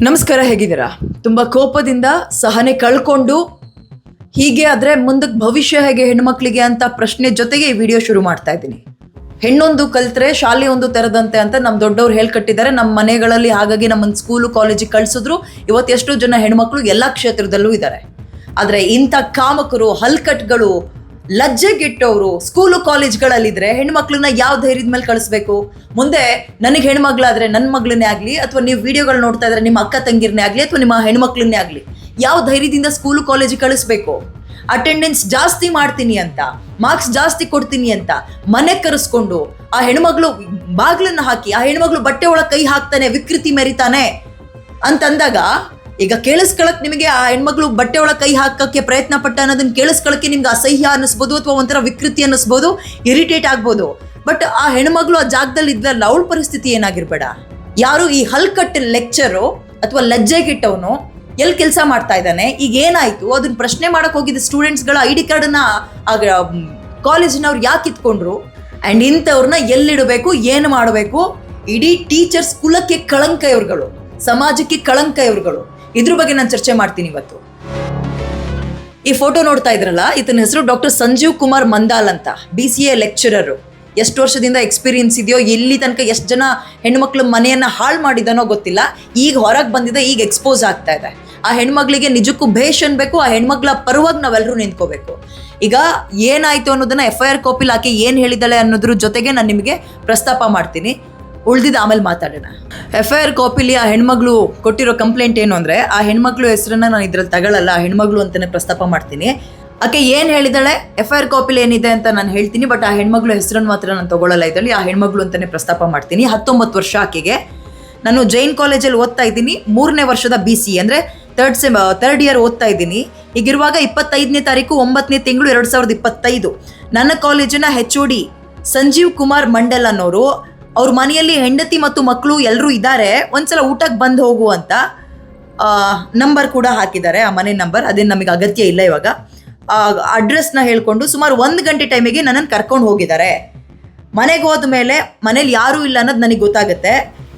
ನಮಸ್ಕಾರ, ಹೇಗಿದ್ದೀರಾ? ತುಂಬ ಕೋಪದಿಂದ ಸಹನೆ ಕಳ್ಕೊಂಡು ಹೀಗೆ ಆದರೆ ಮುಂದಕ್ಕೆ ಭವಿಷ್ಯ ಹೇಗೆ ಹೆಣ್ಮಕ್ಳಿಗೆ ಅಂತ ಪ್ರಶ್ನೆ ಜೊತೆಗೆ ಈ ವಿಡಿಯೋ ಶುರು ಮಾಡ್ತಾ ಇದ್ದೀನಿ. ಹೆಣ್ಣೊಂದು ಕಲ್ತ್ರೆ ಶಾಲೆ ಒಂದು ತೆರೆದಂತೆ ಅಂತ ನಮ್ಮ ದೊಡ್ಡವ್ರು ಹೇಳ್ಕಟ್ಟಿದ್ದಾರೆ. ನಮ್ಮ ಮನೆಗಳಲ್ಲಿ ಹಾಗಾಗಿ ನಮ್ಮನ್ನು ಸ್ಕೂಲು ಕಾಲೇಜಿಗೆ ಕಳಿಸಿದ್ರು. ಇವತ್ತು ಎಷ್ಟೋ ಜನ ಹೆಣ್ಮಕ್ಳು ಎಲ್ಲ ಕ್ಷೇತ್ರದಲ್ಲೂ ಇದ್ದಾರೆ. ಆದರೆ ಇಂಥ ಕಾಮಕರು, ಹಲ್ಕಟ್ಗಳು ಲಜ್ಜೆಗೆಟ್ಟವರು ಸ್ಕೂಲು ಕಾಲೇಜ್ಗಳಲ್ಲಿದ್ರೆ ಹೆಣ್ಮಕ್ಳನ್ನ ಯಾವ ಧೈರ್ಯದ ಮೇಲೆ ಕಳಿಸ್ಬೇಕು? ಮುಂದೆ ನನಗೆ ಹೆಣ್ಮಗ್ಳಾದ್ರೆ ನನ್ನ ಮಗಳನ್ನೇ ಆಗಲಿ, ಅಥವಾ ನೀವು ವಿಡಿಯೋಗಳು ನೋಡ್ತಾ ಇದ್ರೆ ನಿಮ್ಮ ಅಕ್ಕ ತಂಗಿರನ್ನೇ ಆಗಲಿ, ಅಥವಾ ನಿಮ್ಮ ಹೆಣ್ಮಕ್ಳನ್ನೇ ಆಗಲಿ, ಯಾವ ಧೈರ್ಯದಿಂದ ಸ್ಕೂಲು ಕಾಲೇಜಿಗೆ ಕಳಿಸ್ಬೇಕು? ಅಟೆಂಡೆನ್ಸ್ ಜಾಸ್ತಿ ಮಾಡ್ತೀನಿ ಅಂತ ಮಾರ್ಕ್ಸ್ ಜಾಸ್ತಿ ಕೊಡ್ತೀನಿ ಅಂತ ಮನೆ ಕರೆಸ್ಕೊಂಡು ಆ ಹೆಣ್ಮಗಳು ಬಾಗ್ಲನ್ನ ಹಾಕಿ, ಆ ಹೆಣ್ಮಗಳು ಬಟ್ಟೆ ಒಳಗೆ ಕೈ ಹಾಕ್ತಾನೆ, ವಿಕೃತಿ ಮೆರಿತಾನೆ ಅಂತಂದಾಗ ಈಗ ಕೇಳಿಸ್ಕೊಳಕ್ ನಿಮಗೆ ಆ ಹೆಣ್ಮಗಳು ಬಟ್ಟೆ ಒಳಗೆ ಕೈ ಹಾಕಕ್ಕೆ ಪ್ರಯತ್ನ ಪಟ್ಟ ಅನ್ನೋದನ್ನ ಕೇಳಿಸ್ಕೊಳಕ್ಕೆ ನಿಮ್ಗೆ ಅಸಹ್ಯ ಅನ್ನಿಸ್ಬೋದು ಅಥವಾ ಒಂಥರ ವಿಕೃತಿ ಅನ್ನಿಸ್ಬೋದು, ಇರಿಟೇಟ್ ಆಗ್ಬೋದು. ಬಟ್ ಆ ಹೆಣ್ಮಗಳು ಆ ಜಾಗದಲ್ಲಿ ಇದ್ಲಲ್ಲ ಅವಳ ಪರಿಸ್ಥಿತಿ ಏನಾಗಿರ್ಬೇಡ. ಯಾರು ಈ ಹಲ್ಕಟ್ ಲೆಕ್ಚರು ಅಥವಾ ಲಜ್ಜೆಗಿಟ್ಟವನು ಎಲ್ಲಿ ಕೆಲಸ ಮಾಡ್ತಾ ಇದ್ದಾನೆ? ಈಗ ಏನಾಯ್ತು? ಅದನ್ನ ಪ್ರಶ್ನೆ ಮಾಡಕ್ ಹೋಗಿದ್ದ ಸ್ಟೂಡೆಂಟ್ಸ್ಗಳ ಐ ಡಿ ಕಾರ್ಡ್ ಆಗ ಕಾಲೇಜಿನವ್ರು ಯಾಕೆ ಇತ್ಕೊಂಡ್ರು? ಅಂಡ್ ಇಂಥವ್ರನ್ನ ಎಲ್ಲಿಡಬೇಕು? ಏನು ಮಾಡಬೇಕು? ಇಡೀ ಟೀಚರ್ಸ್ ಕುಲಕ್ಕೆ ಕಳಂಕ ಇವ್ರುಗಳು, ಸಮಾಜಕ್ಕೆ ಕಳಂಕ ಇವ್ರುಗಳು. ಇದ್ರ ಬಗ್ಗೆ ನಾನು ಚರ್ಚೆ ಮಾಡ್ತೀನಿ ಇವತ್ತು. ಈ ಫೋಟೋ ನೋಡ್ತಾ ಇದ್ರಲ್ಲ ಈತನ ಹೆಸರು ಡಾಕ್ಟರ್ ಸಂಜೀವ್ ಕುಮಾರ್ ಮಂದಾಲ್ ಅಂತ ಬಿ ಸಿ ಎ ಲೆಕ್ಚರರು ಎಷ್ಟು ವರ್ಷದಿಂದ ಎಕ್ಸ್ಪೀರಿಯನ್ಸ್ ಇದೆಯೋ, ಎಲ್ಲಿ ತನಕ ಎಷ್ಟು ಜನ ಹೆಣ್ಮಕ್ಳು ಮನೆಯನ್ನ ಹಾಳು ಮಾಡಿದಾನೋ ಗೊತ್ತಿಲ್ಲ. ಈಗ ಹೊರಗೆ ಬಂದಿದೆ, ಈಗ ಎಕ್ಸ್ಪೋಸ್ ಆಗ್ತಾ ಇದೆ. ಆ ಹೆಣ್ಮಗಳಿಗೆ ನಿಜಕ್ಕೂ ಭೇಷ್ ಅನ್ಬೇಕು ಆ ಹೆಣ್ಮಕ್ಳ ಪರವಾಗಿ ನಾವೆಲ್ಲರೂ ನಿಂತ್ಕೋಬೇಕು. ಈಗ ಏನಾಯ್ತು ಅನ್ನೋದನ್ನ ಎಫ್ ಐ ಆರ್ ಕಾಪಿಲ್ ಆಕೆ ಏನು ಹೇಳಿದಾಳೆ ಅನ್ನೋದ್ರ ಜೊತೆಗೆ ನಾನು ನಿಮಗೆ ಪ್ರಸ್ತಾಪ ಮಾಡ್ತೀನಿ. ಉಳ್ದಿದ್ದು ಆಮೇಲೆ ಮಾತಾಡೋಣ. ಎಫ್ ಐ ಆರ್ ಕಾಪಿಲಿ ಆ ಹೆಣ್ಮಗಳು ಕೊಟ್ಟಿರೋ ಕಂಪ್ಲೇಂಟ್ ಏನು ಅಂದರೆ, ಆ ಹೆಣ್ಮಕ್ಳು ಹೆಸರನ್ನ ನಾನು ಇದ್ರಲ್ಲಿ ತಗೊಳ್ಳಲ್ಲ ಆ ಹೆಣ್ಮಗಳು ಅಂತಲೇ ಪ್ರಸ್ತಾಪ ಮಾಡ್ತೀನಿ. ಆಕೆ ಏನು ಹೇಳಿದಾಳೆ? ಎಫ್ ಐ ಆರ್ ಕಾಪಿಲಿ ಏನಿದೆ ಅಂತ ನಾನು ಹೇಳ್ತೀನಿ ಬಟ್ ಆ ಹೆಣ್ಮಗಳು ಹೆಸರನ್ನು ಮಾತ್ರ ನಾನು ತಗೊಳ್ಳಲ್ಲ ಇದರಲ್ಲಿ, ಆ ಹೆಣ್ಮಗಳು ಅಂತಲೇ ಪ್ರಸ್ತಾಪ ಮಾಡ್ತೀನಿ. ಹತ್ತೊಂಬತ್ತು ವರ್ಷ ಆಕೆಗೆ. ನಾನು ಜೈನ್ ಕಾಲೇಜಲ್ಲಿ ಓದ್ತಾ ಇದ್ದೀನಿ, ಮೂರನೇ ವರ್ಷದ ಬಿ ಸಿ ಅಂದರೆ ತರ್ಡ್ ಸೆಮ್ ತರ್ಡ್ ಇಯರ್ ಓದ್ತಾ ಇದ್ದೀನಿ. ಈಗಿರುವಾಗ ಇಪ್ಪತ್ತೈದನೇ ತಾರೀಕು ಒಂಬತ್ತನೇ ತಿಂಗಳು, ಎರಡು ಸಾವಿರದ ಇಪ್ಪತ್ತೈದು. ನನ್ನ ಕಾಲೇಜಿನ H O D Sanjeev Kumar Mandal ಅನ್ನೋರು ಅವ್ರ ಮನೆಯಲ್ಲಿ ಹೆಂಡತಿ ಮತ್ತು ಮಕ್ಕಳು ಎಲ್ಲರೂ ಇದ್ದಾರೆ, ಒಂದ್ಸಲ ಊಟಕ್ಕೆ ಬಂದು ಹೋಗು ಅಂತ ನಂಬರ್ ಕೂಡ ಹಾಕಿದ್ದಾರೆ, ಆ ಮನೆ ನಂಬರ್ ಅದೇನು ನಮಗೆ ಅಗತ್ಯ ಇಲ್ಲ ಇವಾಗ. ಅಡ್ರೆಸ್ನ ಹೇಳ್ಕೊಂಡು ಸುಮಾರು ಒಂದು ಗಂಟೆ ಟೈಮಿಗೆ ನನ್ನನ್ನು ಕರ್ಕೊಂಡು ಹೋಗಿದ್ದಾರೆ. ಮನೆಗೆ ಹೋದ ಮೇಲೆ ಮನೇಲಿ ಯಾರೂ ಇಲ್ಲ ಅನ್ನೋದು ನನಗೆ ಗೊತ್ತಾಗುತ್ತೆ.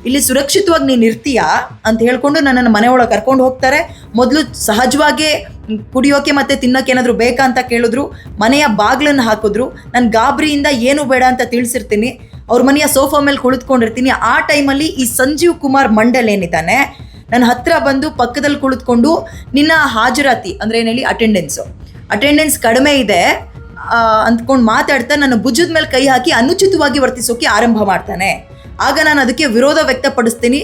ಇಲ್ಲಿ ಸುರಕ್ಷಿತವಾಗಿ ನೀನು ಇರ್ತೀಯಾ ಅಂತ ಹೇಳ್ಕೊಂಡು ನನ್ನನ್ನು ಮನೆ ಒಳಗೆ ಕರ್ಕೊಂಡು ಹೋಗ್ತಾರೆ. ಮೊದಲು ಸಹಜವಾಗೇ ಕುಡಿಯೋಕೆ ಮತ್ತು ತಿನ್ನೋಕೆ ಏನಾದರೂ ಬೇಕಾ ಅಂತ ಕೇಳಿದ್ರು. ಮನೆಯ ಬಾಗಿಲನ್ನು ಹಾಕಿದ್ರು. ನಾನು ಗಾಬರಿಯಿಂದ ಏನು ಬೇಡ ಅಂತ ತಿಳಿಸಿರ್ತೀನಿ. ಅವ್ರ ಮನೆಯ ಸೋಫಾ ಮೇಲೆ ಕುಳಿತುಕೊಂಡಿರ್ತೀನಿ. ಆ ಟೈಮಲ್ಲಿ ಈ ಸಂಜೀವ್ ಕುಮಾರ್ ಮಂಡಲ್ ಏನಿದ್ದಾನೆ ನನ್ನ ಹತ್ರ ಬಂದು ಪಕ್ಕದಲ್ಲಿ ಕುಳಿತುಕೊಂಡು ನಿನ್ನ ಹಾಜರಾತಿ, ಅಂದರೆ ಏನು ಹೇಳಿ ಅಟೆಂಡೆನ್ಸು ಅಟೆಂಡೆನ್ಸ್ ಕಡಿಮೆ ಇದೆ ಅಂದ್ಕೊಂಡು ಮಾತಾಡ್ತಾ ನನ್ನ ಭುಜದ ಮೇಲೆ ಕೈ ಹಾಕಿ ಅನುಚಿತವಾಗಿ ವರ್ತಿಸೋಕೆ ಆರಂಭ ಮಾಡ್ತಾನೆ. ಆಗ ನಾನು ಅದಕ್ಕೆ ವಿರೋಧ ವ್ಯಕ್ತಪಡಿಸ್ತೀನಿ.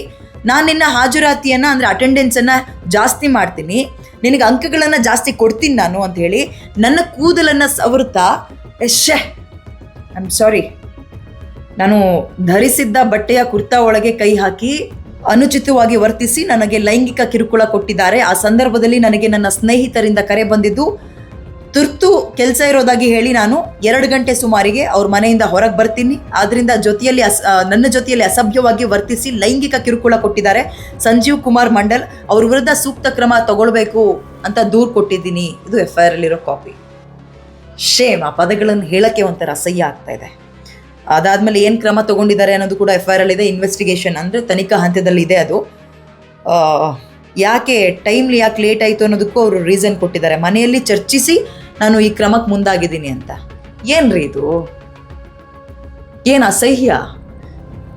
ನಾನು ನಿನ್ನ ಹಾಜರಾತಿಯನ್ನು, ಅಂದರೆ ಅಟೆಂಡೆನ್ಸನ್ನು ಜಾಸ್ತಿ ಮಾಡ್ತೀನಿ. ನಿನಗೆ ಅಂಕಗಳನ್ನು ಜಾಸ್ತಿ ಕೊಡ್ತೀನಿ ನಾನು ಅಂತ ಹೇಳಿ ನನ್ನ ಕೂದಲನ್ನು ಸವರುತ್ತಾ ಎಶ್ಶೆ ಐ ಆಮ್ ಸಾರಿ ನಾನು ಧರಿಸಿದ್ದ ಬಟ್ಟೆಯ ಕುರ್ತಾ ಒಳಗೆ ಕೈ ಹಾಕಿ ಅನುಚಿತವಾಗಿ ವರ್ತಿಸಿ ನನಗೆ ಲೈಂಗಿಕ ಕಿರುಕುಳ ಕೊಟ್ಟಿದ್ದಾರೆ. ಆ ಸಂದರ್ಭದಲ್ಲಿ ನನಗೆ ನನ್ನ ಸ್ನೇಹಿತರಿಂದ ಕರೆ ಬಂದಿದ್ದು, ತುರ್ತು ಕೆಲಸ ಇರೋದಾಗಿ ಹೇಳಿ ನಾನು ಎರಡು ಗಂಟೆ ಸುಮಾರಿಗೆ ಅವ್ರ ಮನೆಯಿಂದ ಹೊರಗೆ ಬರ್ತೀನಿ. ಆದ್ರಿಂದ ಜೊತೆಯಲ್ಲಿ ಅಸ್ ನನ್ನ ಜೊತೆಯಲ್ಲಿ ಅಸಭ್ಯವಾಗಿ ವರ್ತಿಸಿ ಲೈಂಗಿಕ ಕಿರುಕುಳ ಕೊಟ್ಟಿದ್ದಾರೆ. ಸಂಜೀವ್ ಕುಮಾರ್ ಮಂಡಲ್, ಅವ್ರ ವಿರುದ್ಧ ಸೂಕ್ತ ಕ್ರಮ ತಗೊಳ್ಬೇಕು ಅಂತ ದೂರು ಕೊಟ್ಟಿದ್ದೀನಿ. ಇದು ಎಫ್ ಐ ಆರ್ ಅಲ್ಲಿರೋ ಕಾಪಿ ಶೇಮ್ ಆ ಪದಗಳನ್ನು ಹೇಳಕ್ಕೆ ಒಂಥರ ಅಸಹ್ಯ ಆಗ್ತಾ ಇದೆ. ಅದಾದ್ಮೇಲೆ ಏನು ಕ್ರಮ ತಗೊಂಡಿದ್ದಾರೆ ಅನ್ನೋದು ಕೂಡ ಎಫ್ ಐ ಆರ್ ಇದೆ. ಇನ್ವೆಸ್ಟಿಗೇಷನ್ ಅಂದರೆ ತನಿಖಾ ಹಂತದಲ್ಲಿ ಇದೆ ಅದು. ಯಾಕೆ ಟೈಮ್ಲಿ ಯಾಕೆ ಲೇಟ್ ಆಯಿತು ಅನ್ನೋದಕ್ಕೂ ಅವರು ರೀಸನ್ ಕೊಟ್ಟಿದ್ದಾರೆ. ಮನೆಯಲ್ಲಿ ಚರ್ಚಿಸಿ ನಾನು ಈ ಕ್ರಮಕ್ಕೆ ಮುಂದಾಗಿದ್ದೀನಿ ಅಂತ. ಏನ್ರಿ ಇದು? ಏನು ಅಸಹ್ಯ?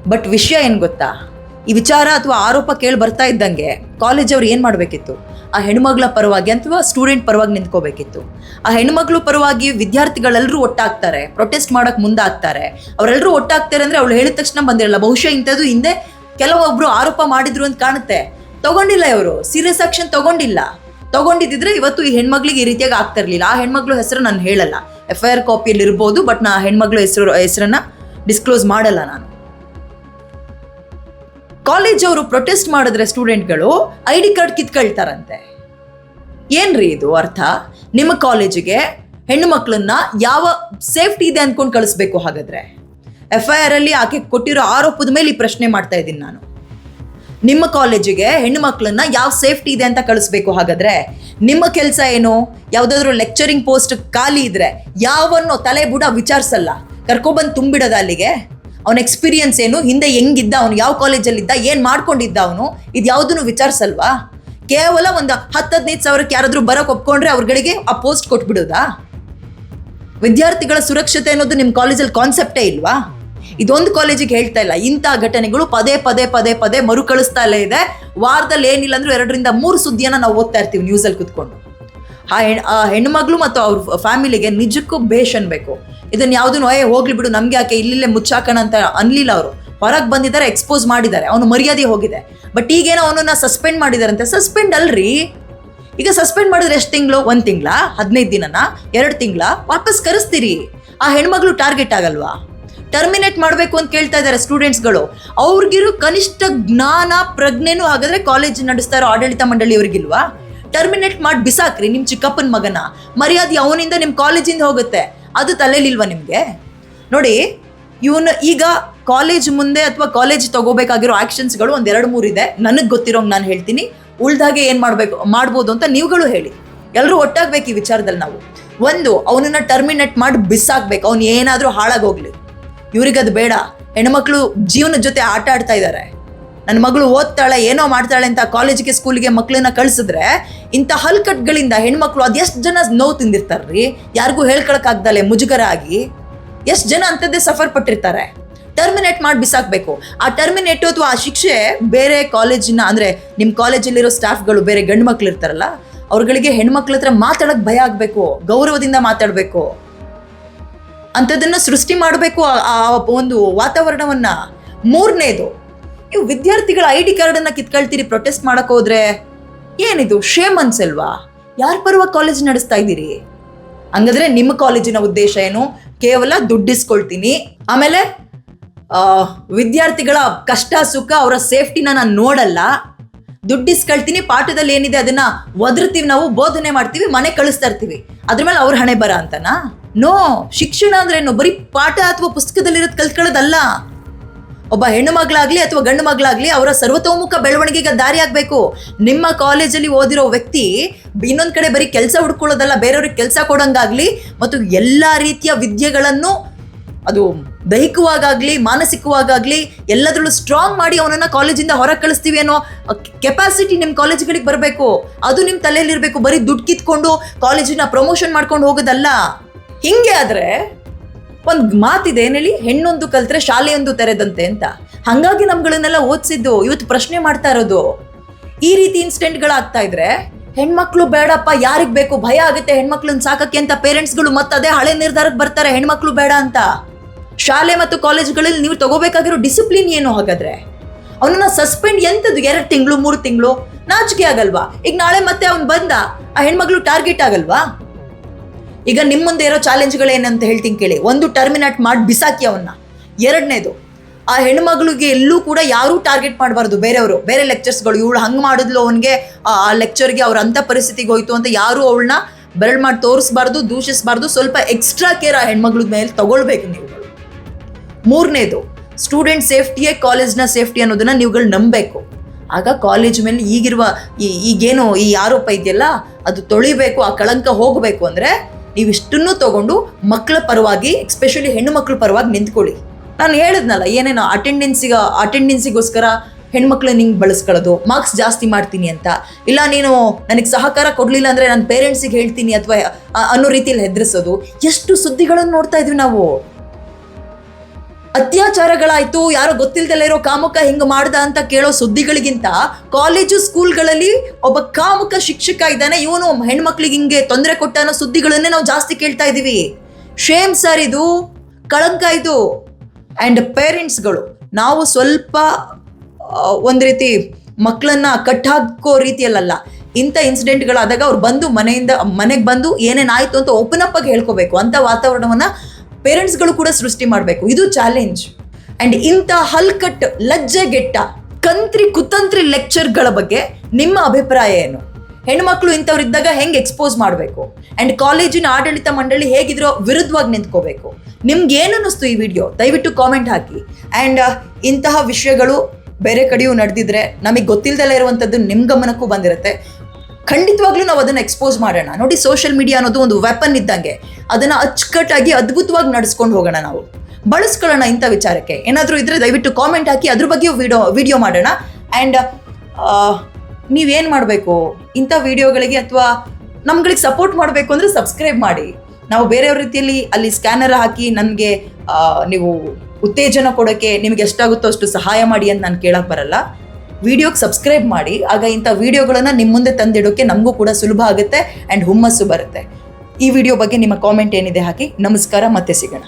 ಬಟ್ ವಿಷಯ ಏನು ಗೊತ್ತಾ? ಈ ವಿಚಾರ ಅಥವಾ ಆರೋಪ ಕೇಳಿ ಬರ್ತಾ ಇದ್ದಂಗೆ ಕಾಲೇಜ್ ಅವ್ರು ಏನು ಮಾಡಬೇಕಿತ್ತು? ಆ ಹೆಣ್ಮಗಳ ಪರವಾಗಿ ಅಥವಾ ಸ್ಟೂಡೆಂಟ್ ಪರವಾಗಿ ನಿಂತ್ಕೋಬೇಕಿತ್ತು. ಆ ಹೆಣ್ಮಕ್ಳು ಪರವಾಗಿ ವಿದ್ಯಾರ್ಥಿಗಳೆಲ್ಲರೂ ಒಟ್ಟಾಗ್ತಾರೆ ಪ್ರೊಟೆಸ್ಟ್ ಮಾಡಕ್ ಮುಂದಾಗ್ತಾರೆ. ಅವರೆಲ್ಲರೂ ಒಟ್ಟಾಗ್ತಾರೆ ಅಂದ್ರೆ ಅವಳು ಹೇಳಿದ ತಕ್ಷಣ ಬಂದಿರಲ್ಲ, ಬಹುಶಃ ಇಂಥದ್ದು ಹಿಂದೆ ಕೆಲವೊಬ್ರು ಆರೋಪ ಮಾಡಿದ್ರು ಅಂತ ಕಾಣುತ್ತೆ. ತಗೊಂಡಿಲ್ಲ ಇವರು ಸೀರಿಯಸ್ ಆಕ್ಷನ್ ತಗೊಂಡಿಲ್ಲ. ತಗೊಂಡಿದ್ದಿದ್ರೆ ಇವತ್ತು ಈ ಹೆಣ್ಮಕ್ಳಿಗೆ ಈ ರೀತಿಯಾಗಿ ಆಗ್ತಾ ಇರ್ಲಿಲ್ಲ. ಆ ಹೆಣ್ಮಕ್ಳು ಹೆಸರು ನಾನು ಹೇಳಲ್ಲ. ಎಫ್ ಐ ಆರ್ ಕಾಪಿಯಲ್ಲಿ ಇರ್ಬೋದು ಬಟ್ ನಾ ಹೆಣ್ಮಕ್ಳು ಹೆಸರು, ಹೆಸರನ್ನ ಡಿಸ್ಕ್ಲೋಸ್ ಮಾಡಲ್ಲ ನಾನು. ಕಾಲೇಜ್ ಅವರು ಪ್ರೊಟೆಸ್ಟ್ ಮಾಡಿದ್ರೆ ಸ್ಟೂಡೆಂಟ್ಗಳು ಐ ಡಿ ಕಾರ್ಡ್ ಕಿತ್ಕೊಳ್ತಾರಂತೆ. ಏನ್ರಿ ಇದು ಅರ್ಥ? ನಿಮ್ಮ ಕಾಲೇಜಿಗೆ ಹೆಣ್ಣು ಮಕ್ಕಳನ್ನ ಯಾವ ಸೇಫ್ಟಿ ಇದೆ ಅಂದ್ಕೊಂಡು ಕಳಿಸ್ಬೇಕು ಹಾಗಾದ್ರೆ? ಎಫ್ ಐ ಆರ್ ಅಲ್ಲಿ ಆಕೆ ಕೊಟ್ಟಿರೋ ಆರೋಪದ ಮೇಲೆ ಈ ಪ್ರಶ್ನೆ ಮಾಡ್ತಾ ಇದ್ದೀನಿ ನಾನು. ನಿಮ್ಮ ಕಾಲೇಜಿಗೆ ಹೆಣ್ಣು ಮಕ್ಕಳನ್ನ ಯಾವ ಸೇಫ್ಟಿ ಇದೆ ಅಂತ ಕಳಿಸ್ಬೇಕು ಹಾಗಾದ್ರೆ? ನಿಮ್ಮ ಕೆಲಸ ಏನು? ಯಾವುದಾದ್ರೂ ಲೆಕ್ಚರಿಂಗ್ ಪೋಸ್ಟ್ ಖಾಲಿ ಇದ್ರೆ ಯಾವನ್ನೋ ತಲೆ ಬುಡ ವಿಚಾರಿಸಲ್ಲ. ಕರ್ಕೊಬಂದು ತುಂಬಿಡೋದ ಅಲ್ಲಿಗೆ? ಅವನ ಎಕ್ಸ್ಪೀರಿಯನ್ಸ್ ಏನು? ಹಿಂದೆ ಹೆಂಗಿದ್ದ? ಅವನು ಯಾವ ಕಾಲೇಜಲ್ಲಿದ್ದ ಏನು ಮಾಡ್ಕೊಂಡಿದ್ದ ಅವನು? ಇದು ಯಾವುದನ್ನು ವಿಚಾರಿಸಲ್ವಾ? ಕೇವಲ ಒಂದು ಹತ್ತು ಹದಿನೈದು ಸಾವಿರಕ್ಕೆ ಯಾರಾದರೂ ಬರೋಕೆ ಒಪ್ಕೊಂಡ್ರೆ ಅವ್ರಗಳಿಗೆ ಆ ಪೋಸ್ಟ್ ಕೊಟ್ಬಿಡೋದಾ? ವಿದ್ಯಾರ್ಥಿಗಳ ಸುರಕ್ಷತೆ ಅನ್ನೋದು ನಿಮ್ಮ ಕಾಲೇಜಲ್ಲಿ ಕಾನ್ಸೆಪ್ಟೇ ಇಲ್ವಾ? ಇದೊಂದು ಕಾಲೇಜಿಗೆ ಹೇಳ್ತಾ ಇಲ್ಲ. ಇಂಥ ಘಟನೆಗಳು ಪದೇ ಪದೇ ಪದೇ ಪದೇ ಮರುಕಳಿಸ್ತಾ ಇದೆ. ವಾರದಲ್ಲಿ ಏನಿಲ್ಲ ಅಂದ್ರೂ ಎರಡರಿಂದ ಮೂರು ಸುದ್ದಿಯನ್ನು ನಾವು ಓದ್ತಾ ಇರ್ತೀವಿ ನ್ಯೂಸಲ್ಲಿ ಕುತ್ಕೊಂಡು. ಆ ಹೆಣ್, ಆ ಹೆಣ್ಮಗಳು ಮತ್ತು ಅವ್ರ ಫ್ಯಾಮಿಲಿಗೆ ನಿಜಕ್ಕೂ ಬೇಷ್ ಅನ್ಬೇಕು ಇದನ್ನ ಯಾವ್ದನ್ನು, ಏ, ಹೋಗ್ಲಿ ಬಿಡು, ನಮ್ಗೆ ಯಾಕೆ ಇಲ್ಲಿಲ್ಲೇ ಮುಚ್ಚಾಕಣ ಅಂತ ಅನ್ಲಿಲ್ಲ ಅವರು. ಹೊರಗೆ ಬಂದಿದ್ದಾರೆ ಎಕ್ಸ್ಪೋಸ್ ಮಾಡಿದ್ದಾರೆ. ಅವನು ಮರ್ಯಾದೆ ಹೋಗಿದೆ. ಬಟ್ ಈಗೇನೋ ಅವನನ್ನ ಸಸ್ಪೆಂಡ್ ಮಾಡಿದಾರಂತೆ. ಸಸ್ಪೆಂಡ್ ಅಲ್ರಿ. ಈಗ ಸಸ್ಪೆಂಡ್ ಮಾಡಿದ್ರೆ ಎಷ್ಟು ತಿಂಗಳು? ಒಂದು ತಿಂಗಳ? ಹದಿನೈದು ದಿನನ? ಎರಡು ತಿಂಗಳ? ವಾಪಸ್ ಕರೆಸ್ತೀರಿ. ಆ ಹೆಣ್ಮಗಳು ಟಾರ್ಗೆಟ್ ಆಗಲ್ವಾ? ಟರ್ಮಿನೇಟ್ ಮಾಡಬೇಕು ಅಂತ ಕೇಳ್ತಾ ಇದ್ದಾರೆ ಸ್ಟೂಡೆಂಟ್ಸ್ಗಳು ಅವ್ರಿಗಿರು ಕನಿಷ್ಠ ಜ್ಞಾನ, ಪ್ರಜ್ಞೆನೂ ಹಾಗಾದ್ರೆ ಕಾಲೇಜ್ ನಡೆಸ್ತಾ ಇರೋ ಆಡಳಿತ ಮಂಡಳಿಯವ್ರಿಗಿಲ್ವಾ ಟರ್ಮಿನೇಟ್ ಮಾಡಿ ಬಿಸಾಕ್ರಿ ನಿಮ್ಮ ಚಿಕ್ಕಪ್ಪನ ಮಗನ. ಮರ್ಯಾದೆ ಅವನಿಂದ ನಿಮ್ಮ ಕಾಲೇಜಿಂದ ಹೋಗುತ್ತೆ. ಅದು ತಲೆಲಿಲ್ವಾ ನಿಮಗೆ? ನೋಡಿ, ಇವನು ಈಗ ಕಾಲೇಜ್ ಮುಂದೆ ಅಥವಾ ಕಾಲೇಜ್ ತಗೋಬೇಕಾಗಿರೋ ಆಕ್ಷನ್ಸ್ಗಳು ಒಂದ್ ಎರಡು ಮೂರು ಇದೆ. ನನಗೆ ಗೊತ್ತಿರೋಂಗೆ ನಾನು ಹೇಳ್ತೀನಿ. ಉಳ್ದಾಗೆ ಏನು ಮಾಡಬೇಕು, ಮಾಡ್ಬೋದು ಅಂತ ನೀವುಗಳು ಹೇಳಿ. ಎಲ್ಲರೂ ಒಟ್ಟಾಗ್ಬೇಕು ಈ ವಿಚಾರದಲ್ಲಿ ನಾವು. ಒಂದು, ಅವನನ್ನ ಟರ್ಮಿನೇಟ್ ಮಾಡಿ ಬಿಸಾಕ್ಬೇಕು. ಅವ್ನು ಏನಾದರೂ ಹಾಳಾಗೋಗ್ಲಿ ಇವ್ರಿಗದು ಬೇಡ. ಹೆಣ್ಮಕ್ಳು ಜೀವನದ ಜೊತೆ ಆಟ ಆಡ್ತಾ ಇದ್ದಾರೆ ನನ್ನ ಮಗಳು ಓದ್ತಾಳೆ, ಏನೋ ಮಾಡ್ತಾಳೆ ಅಂತ ಕಾಲೇಜಿಗೆ ಸ್ಕೂಲಿಗೆ ಮಕ್ಕಳನ್ನ ಕಳಿಸಿದ್ರೆ ಇಂಥ ಹಲ್ಕಟ್ಗಳಿಂದ ಹೆಣ್ಮಕ್ಳು ಅದೆಷ್ಟು ಜನ ನೋವು ತಿಂದಿರ್ತಾರ್ರಿ? ಯಾರಿಗೂ ಹೇಳ್ಕೊಳಕ್ಕಾಗ್ದಲೆ ಮುಜುಗರ ಆಗಿ ಎಷ್ಟು ಜನ ಅಂಥದ್ದೇ ಸಫರ್ ಪಟ್ಟಿರ್ತಾರೆ. ಟರ್ಮಿನೇಟ್ ಮಾಡಿ ಬಿಸಾಕಬೇಕು. ಆ ಟರ್ಮಿನೇಟ್ ಅಥವಾ ಆ ಶಿಕ್ಷೆ ಬೇರೆ ಕಾಲೇಜಿನ ಅಂದರೆ ನಿಮ್ಮ ಕಾಲೇಜಲ್ಲಿರೋ ಸ್ಟಾಫ್ಗಳು ಬೇರೆ ಗಂಡು ಮಕ್ಳು ಇರ್ತಾರಲ್ಲ, ಅವ್ರಗಳಿಗೆ ಹೆಣ್ಮಕ್ಳ ಹತ್ರ ಮಾತಾಡೋಕೆ ಭಯ ಆಗಬೇಕು, ಗೌರವದಿಂದ ಮಾತಾಡಬೇಕು. ಅಂಥದ್ದನ್ನು ಸೃಷ್ಟಿ ಮಾಡಬೇಕು ಆ ಒಂದು ವಾತಾವರಣವನ್ನ. ಮೂರನೇದು ನೀವು ವಿದ್ಯಾರ್ಥಿಗಳ ಐ ಡಿ ಕಾರ್ಡನ್ನು ಕಿತ್ಕೊಳ್ತೀರಿ ಪ್ರೊಟೆಸ್ಟ್ ಮಾಡಕ್ ಹೋದ್ರೆ? ಏನಿದು ಶೇಮ್ ಅನ್ಸಲ್ವಾ? ಯಾರ ಪರವಾಗಿ ಕಾಲೇಜ್ ನಡೆಸ್ತಾ ಇದ್ದೀರಿ? ಹಂಗಾದ್ರೆ ನಿಮ್ಮ ಕಾಲೇಜಿನ ಉದ್ದೇಶ ಏನು? ಕೇವಲ ದುಡ್ಡಿಸ್ಕೊಳ್ತೀನಿ ಆಮೇಲೆ ವಿದ್ಯಾರ್ಥಿಗಳ ಕಷ್ಟ, ಸುಖ, ಅವರ ಸೇಫ್ಟಿನ ನಾನು ನೋಡಲ್ಲ. ದುಡ್ಡಿಸ್ಕೊಳ್ತೀನಿ ಪಾಠದಲ್ಲಿ ಏನಿದೆ ಅದನ್ನ ಒದರ್ತೀವಿ ನಾವು, ಬೋಧನೆ ಮಾಡ್ತೀವಿ, ಮನೆ ಕಳಿಸ್ತಾ ಇರ್ತೀವಿ. ಅದ್ರ ಮೇಲೆ ಅವ್ರ ಹಣೆ ಬರ ಅಂತನಾ? ನೋ, ಶಿಕ್ಷಣ ಅಂದ್ರೇನು ಬರೀ ಪಾಠ ಅಥವಾ ಪುಸ್ತಕದಲ್ಲಿರೋದು ಕಲ್ತ್ಕೊಳ್ಳೋದಲ್ಲ. ಒಬ್ಬ ಹೆಣ್ಣು ಮಗಳಾಗ್ಲಿ ಅಥವಾ ಗಂಡು ಮಗಳಾಗ್ಲಿ ಅವರ ಸರ್ವತೋಮುಖ ಬೆಳವಣಿಗೆಗೆ ದಾರಿ ಆಗ್ಬೇಕು. ನಿಮ್ಮ ಕಾಲೇಜಲ್ಲಿ ಓದಿರೋ ವ್ಯಕ್ತಿ ಇನ್ನೊಂದ್ ಕಡೆ ಬರೀ ಕೆಲಸ ಹುಡ್ಕೊಳ್ಳೋದಲ್ಲ, ಬೇರೆಯವ್ರಿಗೆ ಕೆಲಸ ಕೊಡಂಗಾಗ್ಲಿ ಮತ್ತು ಎಲ್ಲಾ ರೀತಿಯ ವಿದ್ಯೆಗಳನ್ನು ಅದು ದೈಹಿಕವಾಗಾಗ್ಲಿ ಮಾನಸಿಕವಾಗಲಿ ಎಲ್ಲದರಲ್ಲೂ ಸ್ಟ್ರಾಂಗ್ ಮಾಡಿ ಅವನನ್ನ ಕಾಲೇಜಿಂದ ಹೊರಗೆ ಕಳಿಸ್ತೀವಿ ಅನ್ನೋ ಕೆಪಾಸಿಟಿ ನಿಮ್ಮ ಕಾಲೇಜ್ಗಳಿಗೆ ಬರಬೇಕು. ಅದು ನಿಮ್ಮ ತಲೆಯಲ್ಲಿರಬೇಕು. ಬರೀ ದುಡ್ಡು ಕಿತ್ಕೊಂಡು ಕಾಲೇಜಿನ ಪ್ರಮೋಷನ್ ಮಾಡ್ಕೊಂಡು ಹೋಗೋದಲ್ಲ. ಹಿಂಗೆ ಆದ್ರೆ ಒಂದು ಮಾತಿದೆ, ಏನ್ ಹೇಳಿ? ಹೆಣ್ಣೊಂದು ಕಲ್ತ್ರೆ ಶಾಲೆಯೊಂದು ತೆರೆದಂತೆ ಅಂತ. ಹಂಗಾಗಿ ನಮ್ಗಳನ್ನೆಲ್ಲ ಓದಿಸಿದ್ದು, ಇವತ್ತು ಪ್ರಶ್ನೆ ಮಾಡ್ತಾ ಇರೋದು. ಈ ರೀತಿ ಇನ್ಸಿಡೆಂಟ್ಗಳಾಗ್ತಾ ಇದ್ರೆ, ಹೆಣ್ಮಕ್ಳು ಬೇಡಪ್ಪ, ಯಾರಿಗ್ ಬೇಕು? ಭಯ ಆಗುತ್ತೆ ಹೆಣ್ಮಕ್ಳನ್ನ ಸಾಕಕ್ಕೆ ಅಂತ ಪೇರೆಂಟ್ಸ್ಗಳು ಅದೇ ಹಳೆ ನಿರ್ಧಾರಕ್ಕೆ ಬರ್ತಾರೆ, ಹೆಣ್ಮಕ್ಳು ಬೇಡ ಅಂತ. ಶಾಲೆ ಮತ್ತು ಕಾಲೇಜ್ಗಳಲ್ಲಿ ನೀವು ತಗೋಬೇಕಾಗಿರೋ ಡಿಸಿಪ್ಲಿನ್ ಏನು ಹಾಗಾದ್ರೆ? ಅವನನ್ನ ಸಸ್ಪೆಂಡ್ ಎಂತದ್ದು? ಎರಡು ತಿಂಗಳು, ಮೂರು ತಿಂಗಳು? ನಾಚಿಕೆ ಆಗಲ್ವಾ? ಈಗ ನಾಳೆ ಮತ್ತೆ ಅವ್ನು ಬಂದ, ಆ ಹೆಣ್ಮಕ್ಳು ಟಾರ್ಗೆಟ್ ಆಗಲ್ವಾ? ಈಗ ನಿಮ್ಮ ಮುಂದೆ ಇರೋ ಚಾಲೆಂಜ್ಗಳೇನಂತ ಹೇಳ್ತೀನಿ ಕೇಳಿ. ಒಂದು ಟರ್ಮಿನೇಟ್ ಮಾಡಿ ಬಿಸಾಕಿ ಅವನ್ನ ಎರಡನೇದು, ಆ ಹೆಣ್ಮಗಳಿಗೆ ಎಲ್ಲೂ ಕೂಡ ಯಾರೂ ಟಾರ್ಗೆಟ್ ಮಾಡಬಾರ್ದು. ಬೇರೆಯವರು, ಬೇರೆ ಲೆಕ್ಚರ್ಸ್ಗಳು ಇವಳು ಹಂಗೆ ಮಾಡಿದ್ಲು ಅವನಿಗೆ, ಆ ಲೆಕ್ಚರ್ಗೆ ಅವ್ರ ಅಂಥ ಪರಿಸ್ಥಿತಿಗೆ ಹೋಯ್ತು ಅಂತ ಯಾರೂ ಅವಳನ್ನ ಬೆರಳು ಮಾಡಿ ತೋರಿಸ್ಬಾರ್ದು, ದೂಷಿಸಬಾರ್ದು, ಸ್ವಲ್ಪ ಎಕ್ಸ್ಟ್ರಾ ಕೇರ್ ಆ ಹೆಣ್ಮಗಳ ಮೇಲೆ ತಗೊಳ್ಬೇಕು ನೀವು. ಮೂರನೇದು ಸ್ಟೂಡೆಂಟ್ ಸೇಫ್ಟಿಯೇ ಕಾಲೇಜ್ನ ಸೇಫ್ಟಿ ಅನ್ನೋದನ್ನ ನೀವುಗಳು ನಂಬಬೇಕು. ಆಗ ಕಾಲೇಜ್ ಮೇಲೆ ಈಗಿರುವ ಈ, ಈಗೇನು ಈ ಆರೋಪ ಇದೆಯಲ್ಲ, ಅದು ತೊಳಿಬೇಕು, ಆ ಕಳಂಕ ಹೋಗಬೇಕು ಅಂದರೆ ನೀವು ಇಷ್ಟನ್ನು ತಗೊಂಡು ಮಕ್ಕಳ ಪರವಾಗಿ ಎಸ್ಪೆಷಲಿ ಹೆಣ್ಣು ಮಕ್ಕಳ ಪರವಾಗಿ ನಿಂತ್ಕೊಳ್ಳಿ. ನಾನು ಹೇಳಿದ್ನಲ್ಲ, ಏನೇನೋ ಅಟೆಂಡೆನ್ಸಿಗ ಅಟೆಂಡೆನ್ಸಿಗೋಸ್ಕರ ಹೆಣ್ಮಕ್ಳು ನಿಂಗೆ ಬಳಸ್ಕೊಳ್ಳೋದು ಮಾರ್ಕ್ಸ್ ಜಾಸ್ತಿ ಮಾಡ್ತೀನಿ ಅಂತ. ಇಲ್ಲ, ನೀನು ನನಗೆ ಸಹಕಾರ ಕೊಡಲಿಲ್ಲ ಅಂದರೆ ನನ್ನ ಪೇರೆಂಟ್ಸಿಗೆ ಹೇಳ್ತೀನಿ ಅಥವಾ ಅನ್ನೋ ರೀತಿಯಲ್ಲಿ ಹೆದರಿಸೋದು. ಎಷ್ಟು ಸುದ್ದಿಗಳನ್ನು ನೋಡ್ತಾ ಇದ್ವಿ ನಾವು. ಅತ್ಯಾಚಾರಗಳಾಯ್ತು, ಯಾರೋ ಗೊತ್ತಿಲ್ದಲೇ ಇರೋ ಕಾಮುಕ ಹಿಂಗ ಮಾಡ್ದ ಅಂತ ಕೇಳೋ ಸುದ್ದಿಗಳಿಗಿಂತ ಕಾಲೇಜು ಸ್ಕೂಲ್ಗಳಲ್ಲಿ ಒಬ್ಬ ಕಾಮುಕ ಶಿಕ್ಷಕ ಇದ್ದಾನೆ. ಇವನು ಹೆಣ್ಮಕ್ಳಿಗೆ ಹಿಂಗೆ ತೊಂದರೆ ಕೊಟ್ಟ ಅನ್ನೋ ಸುದ್ದಿಗಳನ್ನೇ ನಾವು ಜಾಸ್ತಿ ಕೇಳ್ತಾ ಇದೀವಿ. ಶೇಮ್ ಸರ್ ಇದು, ಕಳಂಕ ಇದು. ಆ್ಯಂಡ್ ಪೇರೆಂಟ್ಸ್ಗಳು ನಾವು ಸ್ವಲ್ಪ ಒಂದು ರೀತಿ ಮಕ್ಕಳನ್ನ ಕಟ್ಟಾಕೋ ರೀತಿಯಲ್ಲ ಇಂಥ ಇನ್ಸಿಡೆಂಟ್ಗಳಾದಾಗ ಅವ್ರು ಬಂದು ಮನೆಯಿಂದ, ಮನೆಗೆ ಬಂದು ಏನೇನಾಯಿತು ಅಂತ ಓಪನ್ ಅಪ್ ಆಗಿ ಹೇಳ್ಕೋಬೇಕು. ಅಂತ ವಾತಾವರಣವನ್ನ ಪೇರೆಂಟ್ಸ್ಗಳು ಕೂಡ ಸೃಷ್ಟಿ ಮಾಡಬೇಕು. ಇದು ಚಾಲೆಂಜ್ ಅಂಡ್ ಇಂಥ ಹಲ್ಕಟ್ ಲಜ್ಜೆಗೆಟ್ಟ ಕಂತ್ರಿ ಕುತಂತ್ರಿ ಲೆಕ್ಚರ್ಗಳ ಬಗ್ಗೆ ನಿಮ್ಮ ಅಭಿಪ್ರಾಯ ಏನು? ಹೆಣ್ಮಕ್ಳು ಇಂಥವ್ರಿದ್ದಾಗ ಹೆಂಗೆ ಎಕ್ಸ್ಪೋಸ್ ಮಾಡಬೇಕು? ಅಂಡ್ ಕಾಲೇಜಿನ ಆಡಳಿತ ಮಂಡಳಿ ಹೇಗಿದ್ರೋ ವಿರುದ್ಧವಾಗಿ ನಿಂತ್ಕೋಬೇಕು. ನಿಮ್ಗೆ ಏನು ಅನ್ನಿಸ್ತು ಈ ವಿಡಿಯೋ ದಯವಿಟ್ಟು ಕಾಮೆಂಟ್ ಹಾಕಿ. ಆ್ಯಂಡ್ ಇಂತಹ ವಿಷಯಗಳು ಬೇರೆ ಕಡೆಯೂ ನಡೆದಿದ್ರೆ ನಮಗೆ ಗೊತ್ತಿಲ್ಲದೆಲ್ಲ ಇರುವಂಥದ್ದು ನಿಮ್ಮ ಗಮನಕ್ಕೂ ಬಂದಿರುತ್ತೆ. ಖಂಡಿತವಾಗ್ಲೂ ನಾವು ಅದನ್ನು ಎಕ್ಸ್ಪೋಸ್ ಮಾಡೋಣ. ನೋಡಿ ಸೋಷಿಯಲ್ ಮೀಡಿಯಾ ಅನ್ನೋದು ಒಂದು ವೆಪನ್ ಇದ್ದಂಗೆ ಅದನ್ನು ಅಚ್ಚುಕಟ್ಟಾಗಿ ಅದ್ಭುತವಾಗಿ ನಡೆಸ್ಕೊಂಡು ಹೋಗೋಣ ನಾವು. ಬಳಸ್ಕೊಳ್ಳೋಣ ಇಂಥ ವಿಚಾರಕ್ಕೆ. ಏನಾದರೂ ಇದ್ರೆ ದಯವಿಟ್ಟು ಕಾಮೆಂಟ್ ಹಾಕಿ, ಅದ್ರ ಬಗ್ಗೆಯೂ ವಿಡಿಯೋ ವಿಡಿಯೋ ಮಾಡೋಣ. ಆ್ಯಂಡ್ ನೀವೇನು ಮಾಡಬೇಕು? ಇಂಥ ವಿಡಿಯೋಗಳಿಗೆ ಅಥವಾ ನಮ್ಗಳಿಗೆ ಸಪೋರ್ಟ್ ಮಾಡಬೇಕು ಅಂದರೆ ಸಬ್ಸ್ಕ್ರೈಬ್ ಮಾಡಿ. ನಾವು ಬೇರೆಯವ್ರ ರೀತಿಯಲ್ಲಿ ಅಲ್ಲಿ ಸ್ಕ್ಯಾನರ್ ಹಾಕಿ ನನಗೆ ನೀವು ಉತ್ತೇಜನ ಕೊಡೋಕ್ಕೆ ನಿಮಗೆ ಎಷ್ಟಾಗುತ್ತೋ ಅಷ್ಟು ಸಹಾಯ ಮಾಡಿ ಅಂತ ನಾನು ಕೇಳಕ್ಕೆ ಬರಲ್ಲ. ವಿಡಿಯೋಗೆ ಸಬ್ಸ್ಕ್ರೈಬ್ ಮಾಡಿ. ಆಗ ಇಂಥ ವಿಡಿಯೋಗಳನ್ನು ನಿಮ್ಮ ಮುಂದೆ ತಂದಿಡೋಕ್ಕೆ ನಮಗೂ ಕೂಡ ಸುಲಭ ಆಗುತ್ತೆ ಆ್ಯಂಡ್ ಹುಮ್ಮಸ್ಸು ಬರುತ್ತೆ. ಈ ವಿಡಿಯೋ ಬಗ್ಗೆ ನಿಮ್ಮ ಕಾಮೆಂಟ್ ಏನಿದೆ ಹಾಕಿ. ನಮಸ್ಕಾರ, ಮತ್ತೆ ಸಿಗೋಣ.